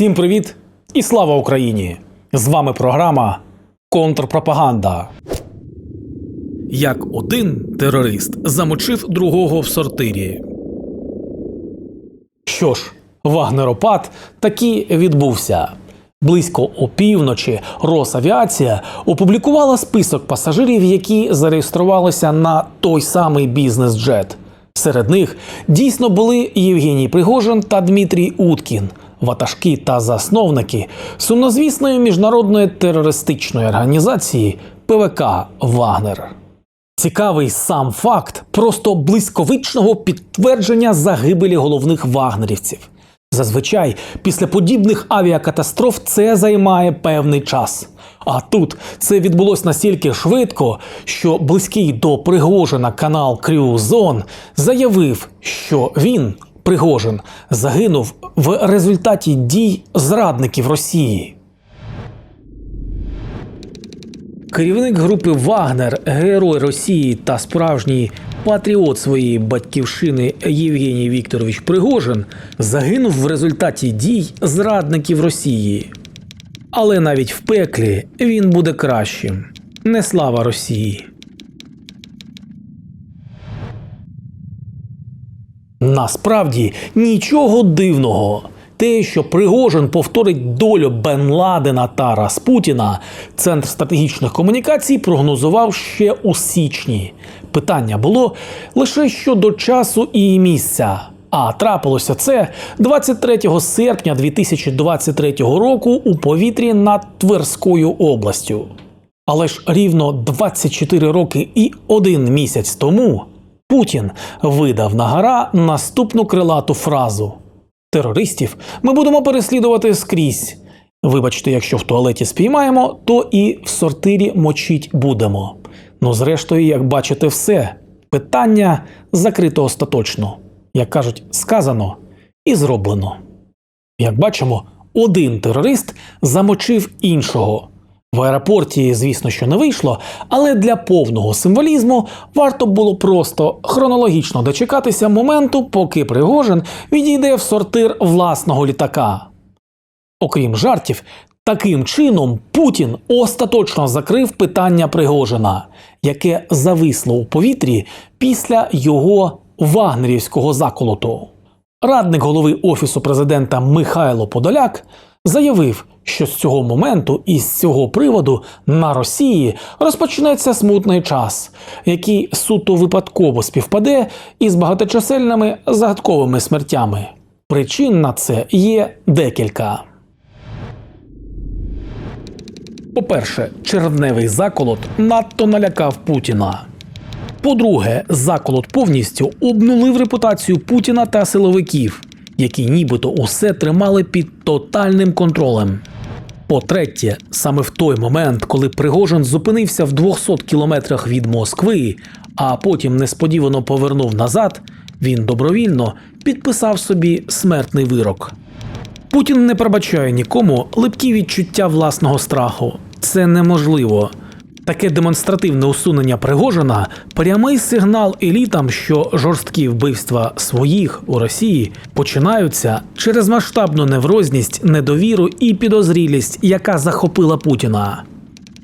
Всім привіт і слава Україні! З вами програма Контрпропаганда. Як один терорист замочив другого в сортирі. Що ж, Вагнеропад таки відбувся. Близько опівночі Росавіація опублікувала список пасажирів, які зареєструвалися на той самий бізнес-джет. Серед них дійсно були Євгеній Пригожин та Дмитрій Уткін, ватажки та засновники сумнозвісної міжнародної терористичної організації ПВК Вагнер. Цікавий сам факт просто близьковичного підтвердження загибелі головних вагнерівців. Зазвичай після подібних авіакатастроф це займає певний час. А тут це відбулось настільки швидко, що близький до Пригожина канал Крюзон заявив, що він, Пригожин, загинув в результаті дій зрадників Росії. Керівник групи Вагнер, герой Росії та справжній патріот своєї батьківщини Євгеній Вікторович Пригожин загинув в результаті дій зрадників Росії. Але навіть в пеклі він буде кращим. Не слава Росії. Насправді нічого дивного. Те, що Пригожин повторить долю Бен Ладена та Распутіна, центр стратегічних комунікацій прогнозував ще у січні. Питання було лише щодо часу і місця. А трапилося це 23 серпня 2023 року у повітрі над Тверською областю. Але ж рівно 24 роки і один місяць тому Путін видав на гора наступну крилату фразу: Терористів ми будемо переслідувати скрізь. Вибачте, якщо в туалеті спіймаємо, то і в сортирі мочить будемо. Ну, зрештою, як бачите, все питання закрито остаточно. Як кажуть, сказано і зроблено. Як бачимо, один терорист замочив іншого. В аеропорті, звісно, що не вийшло, але для повного символізму варто було просто хронологічно дочекатися моменту, поки Пригожин відійде в сортир власного літака. Окрім жартів, таким чином Путін остаточно закрив питання Пригожина, яке зависло у повітрі після його вагнерівського заколоту. Радник голови Офісу президента Михайло Подоляк заявив, що з цього моменту і з цього приводу на Росії розпочнеться смутний час, який суто випадково співпаде із багаточисельними загадковими смертями. Причин на це є декілька. По-перше, червневий заколот надто налякав Путіна. По-друге, заколот повністю обнулив репутацію Путіна та силовиків, які нібито усе тримали під тотальним контролем. По-третє, саме в той момент, коли Пригожин зупинився в 200 кілометрах від Москви, а потім несподівано повернув назад, він добровільно підписав собі смертний вирок. Путін не пробачає нікому липкі відчуття власного страху. Це неможливо. Таке демонстративне усунення Пригожина прямий сигнал елітам, що жорсткі вбивства своїх у Росії починаються через масштабну неврозність, недовіру і підозрілість, яка захопила Путіна.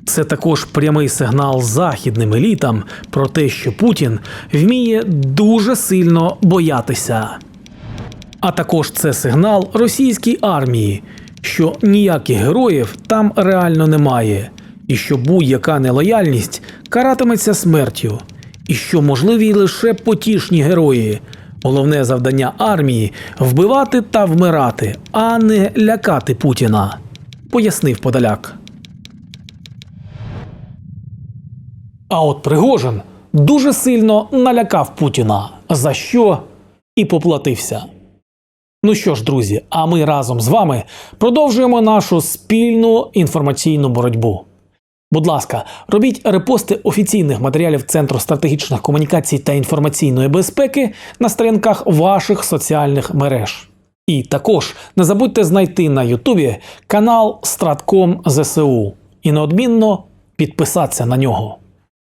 Це також прямий сигнал західним елітам про те, що Путін вміє дуже сильно боятися. А також це сигнал російській армії, що ніяких героїв там реально немає, і що будь-яка нелояльність каратиметься смертю, і що можливі лише потішні герої. Головне завдання армії вбивати та вмирати, а не лякати Путіна, пояснив Подоляк. А от Пригожин дуже сильно налякав Путіна, за що і поплатився. Ну що ж, друзі, а ми разом з вами продовжуємо нашу спільну інформаційну боротьбу. Будь ласка, робіть репости офіційних матеріалів Центру стратегічних комунікацій та інформаційної безпеки на сторінках ваших соціальних мереж. І також не забудьте знайти на Ютубі канал Стратком ЗСУ і неодмінно підписатися на нього.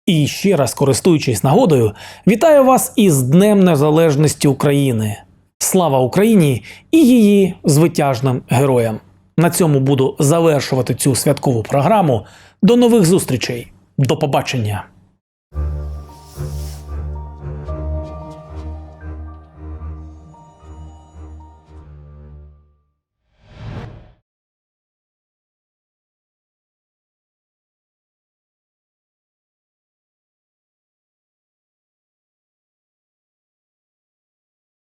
І ще раз користуючись нагодою, вітаю вас із Днем Незалежності України. Слава Україні і її звитяжним героям! На цьому буду завершувати цю святкову програму. До нових зустрічей. До побачення.